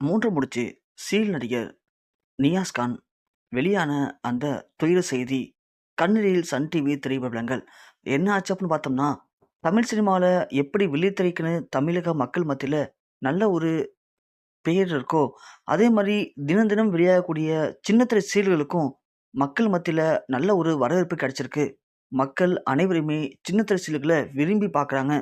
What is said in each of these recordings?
மூன்று முடிச்சு சீல் நடிகர் நியாஸ் கான் வெளியான அந்த துயர செய்தி கண்ணீரில் சன் டிவி திரைப்படங்கள் என்ன ஆச்சு அப்படின்னு பார்த்தோம்னா தமிழ் சினிமாவில் எப்படி வில்லித்திரைக்குன்னு தமிழக மக்கள் மத்தியில் நல்ல ஒரு பெயர் இருக்கோ அதே மாதிரி தினம் தினம் வெளியாகக்கூடிய சின்னத்திரை சீல்களுக்கும் மக்கள் மத்தியில் நல்ல ஒரு வரவேற்பு கிடைச்சிருக்கு. மக்கள் அனைவருமே சின்னத்திரை சீல்களை விரும்பி பார்க்குறாங்க.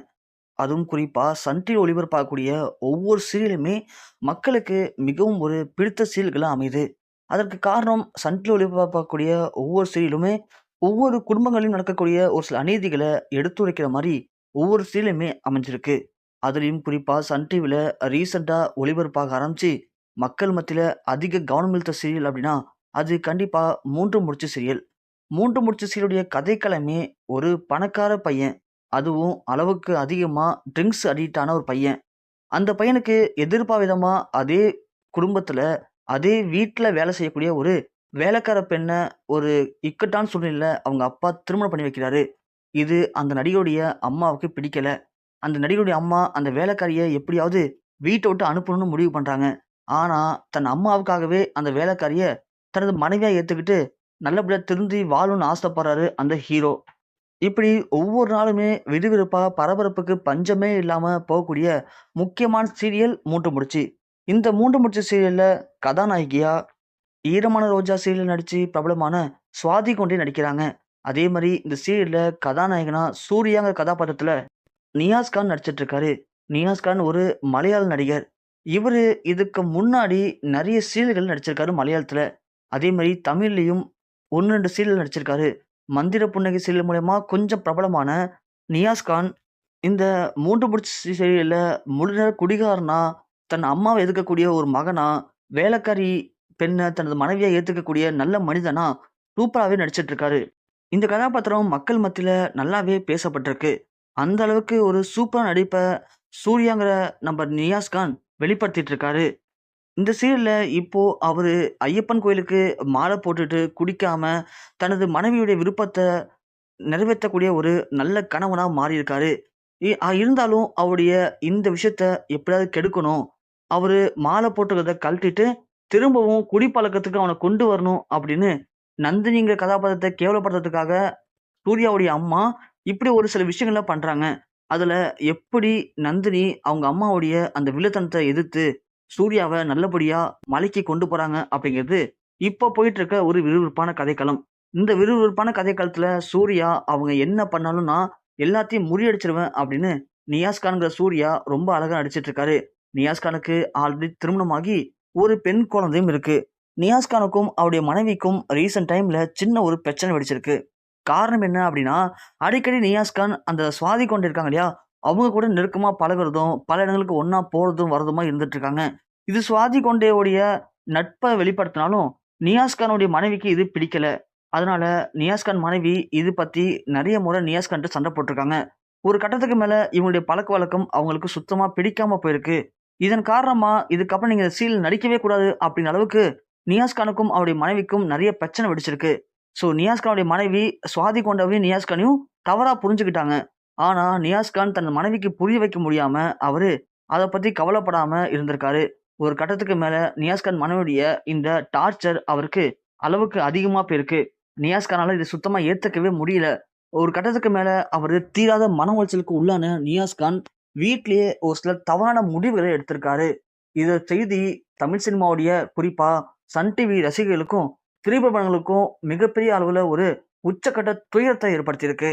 அதுவும் குறிப்பாக சன் டிவி ஒளிபரப்பாகக்கூடிய ஒவ்வொரு சீரியலுமே மக்களுக்கு மிகவும் ஒரு பிடித்த சீரியல்களாக அமையுது. அதற்கு காரணம் சன் டிவி ஒளிபரப்பாகக்கூடிய ஒவ்வொரு சீரியலுமே ஒவ்வொரு குடும்பங்களிலும் நடக்கக்கூடிய ஒரு சில அநீதிகளை எடுத்துரைக்கிற மாதிரி ஒவ்வொரு சீரியலுமே அமைஞ்சிருக்கு. அதுலேயும் குறிப்பாக சன் டிவியில் ரீசெண்டாக ஒளிபரப்பாக ஆரம்பித்து மக்கள் மத்தியில் அதிக கவனம் இழுத்த சீரியல் அப்படின்னா அது கண்டிப்பாக மூன்று முடிச்சு சீரியல். மூன்று முடிச்சு சீரியலுடைய கதைக்களமே ஒரு பணக்கார பையன் அதுவும் அளவுக்கு அதிகமாக ட்ரிங்க்ஸ் அடிக்ட் ஆன ஒரு பையன். அந்த பையனுக்கு எதிர்பாவிதமாக அதே குடும்பத்தில் அதே வீட்டில் வேலை செய்யக்கூடிய ஒரு வேலைக்கார பெண்ணை ஒரு இக்கட்டான சூழ்நிலையில் அவங்க அப்பா திருமணம் பண்ணி வைக்கிறாரு. இது அந்த நடிகருடைய அம்மாவுக்கு பிடிக்கலை. அந்த நடிகருடைய அம்மா அந்த வேலைக்காரியை எப்படியாவது வீட்டை விட்டு அனுப்பணும்னு முடிவு பண்ணுறாங்க ஆனால் தன் அம்மாவுக்காகவே அந்த வேலைக்காரியை தனது மனைவியாக ஏற்றுக்கிட்டு நல்லபடியாக திருந்தி வாழணும்னு ஆசைப்படுறாரு அந்த ஹீரோ. இப்படி ஒவ்வொரு நாளுமே விறுவிறுப்பாக பரபரப்புக்கு பஞ்சமே இல்லாமல் போகக்கூடிய முக்கியமான சீரியல் மூன்று முடிச்சு. இந்த மூன்று முடிச்சு சீரியலில் கதாநாயகியா ஈரமான ரோஜா சீரியல் நடித்து பிரபலமான சுவாதி கொண்டே நடிக்கிறாங்க. அதே மாதிரி இந்த சீரியலில் கதாநாயகனா சூர்யாங்கிற கதாபாத்திரத்தில் நியாஸ்கான் நடிச்சிட்ருக்காரு நியாஸ்கான் ஒரு மலையாள நடிகர். இவர் இதுக்கு முன்னாடி நிறைய சீரியல்கள் நடிச்சிருக்காரு மலையாளத்தில். அதே மாதிரி தமிழ்லேயும் ஒன்று ரெண்டு சீரியல் நடிச்சிருக்காரு. மந்திர புன்னகை சீரியல் மூலயமா கொஞ்சம் பிரபலமான நியாஸ்கான் இந்த மூன்று முடிச்சு சீரியலில் முழுநேர குடிகாரனா தன் அம்மாவை எதிர்க்கக்கூடிய ஒரு மகனா வேலைக்காரி பெண்ணை தனது மனைவியாக ஏற்றுக்கக்கூடிய நல்ல மனிதனா சூப்பராகவே நடிச்சிட்டு இருக்காரு இந்த கதாபாத்திரம் மக்கள் மத்தியில் நல்லாவே பேசப்பட்டிருக்கு. அந்த அளவுக்கு ஒரு சூப்பராக நடிப்பை சூர்யாங்கிற நம்ம நியாஸ் கான் வெளிப்படுத்திட்டு இருக்காரு இந்த சீரியலில் இப்போ அவர் ஐயப்பன் கோயிலுக்கு மாலை போட்டுட்டு குடிக்காமல் தனது மனைவியுடைய விருப்பத்தை நிறைவேற்றக்கூடிய ஒரு நல்ல கணவனாக மாறியிருக்காரு. இ- இருந்தாலும் அவருடைய இந்த விஷயத்த எப்படியாவது கெடுக்கணும். அவர் மாலை போட்டுக்கிறத கழட்டிட்டு திரும்பவும் குடிப்பழக்கத்துக்கு அவனை கொண்டு வரணும் அப்படின்னு நந்தினிங்கிற கதாபாத்திரத்தை கேவலப்படுத்துறதுக்காக சூர்யாவுடைய அம்மா இப்படி ஒரு சில விஷயங்கள்லாம் பண்ணுறாங்க அதில் எப்படி நந்தினி அவங்க அம்மாவுடைய அந்த வில்லத்தனத்தை எதிர்த்து சூர்யாவை நல்லபடியா மலைக்கு கொண்டு போறாங்க அப்படிங்கிறது இப்போ போயிட்டு இருக்க ஒரு விறுவிறுப்பான கதைக்களம். இந்த விறுவிறுப்பான கதைக்களத்துல சூர்யா அவங்க என்ன பண்ணாலும் நான் எல்லாத்தையும் முறியடிச்சிருவேன் அப்படின்னு நியாஸ்கான்கிற சூர்யா ரொம்ப அழகா நடிச்சிட்டு இருக்காரு ஆல்ரெடி திருமணமாகி ஒரு பெண் குழந்தையும் இருக்கு. நியாஸ்கானுக்கும் அவருடைய மனைவிக்கும் ரீசெண்ட் டைம்ல சின்ன ஒரு பிரச்சனை வெடிச்சிருக்கு. காரணம் என்ன அப்படின்னா அடிக்கடி நியாஸ் கான் அந்த சுவாதி கொண்டு இருக்காங்க இல்லையா அவங்க கூட நெருக்கமாக பழகுறதும் பல இடங்களுக்கு ஒன்றா போகிறதும் வரதுமா இருந்துட்டுருக்காங்க. இது சுவாதி கொண்டேவுடைய நட்பை வெளிப்படுத்தினாலும் நியாஸ்கானுடைய மனைவிக்கு இது பிடிக்கல. அதனால நியாஸ்கான் மனைவி இது பற்றி நிறைய முறை நியாஸ்கான்ட்டு சண்டை போட்டிருக்காங்க. ஒரு கட்டத்துக்கு மேலே இவங்களுடைய பழக்க வழக்கம் அவங்களுக்கு சுத்தமாக பிடிக்காம போயிருக்கு. இதன் காரணமாக இதுக்கப்புறம் நீங்கள் சீல் நடிக்கவே கூடாது அப்படின்ற அளவுக்கு நியாஸ் கானுக்கும் அவருடைய மனைவிக்கும் நிறைய பிரச்சனை வெடிச்சிருக்கு. ஸோ நியாஸ்கானுடைய மனைவி சுவாதி கொண்டவரையும் நியாஸ்கானையும் தவறாக புரிஞ்சுக்கிட்டாங்க. ஆனா நியாஸ்கான் தன் மனைவிக்கு புரிய வைக்க முடியாம அவரு அதை பத்தி கவலைப்படாம இருந்திருக்காரு. ஒரு கட்டத்துக்கு மேல நியாஸ்கான் மனைவியுடைய இந்த டார்ச்சர் அவருக்கு அளவுக்கு அதிகமா போயிருக்கு. நியாஸ்கானால இது சுத்தமா ஏத்துக்கவே முடியல. ஒரு கட்டத்துக்கு மேல அவர் தீராத மன உளைச்சலுக்கு உள்ளான நியாஸ்கான் வீட்லயே ஒரு சில தவறான முடிவுகளை எடுத்திருக்காரு. இத செய்தி தமிழ் சினிமாவுடைய குறிப்பா சன் டிவி ரசிகர்களுக்கும் திரைப்படங்களுக்கும் மிகப்பெரிய அளவுல ஒரு உச்சக்கட்ட துயரத்தை ஏற்படுத்தியிருக்கு.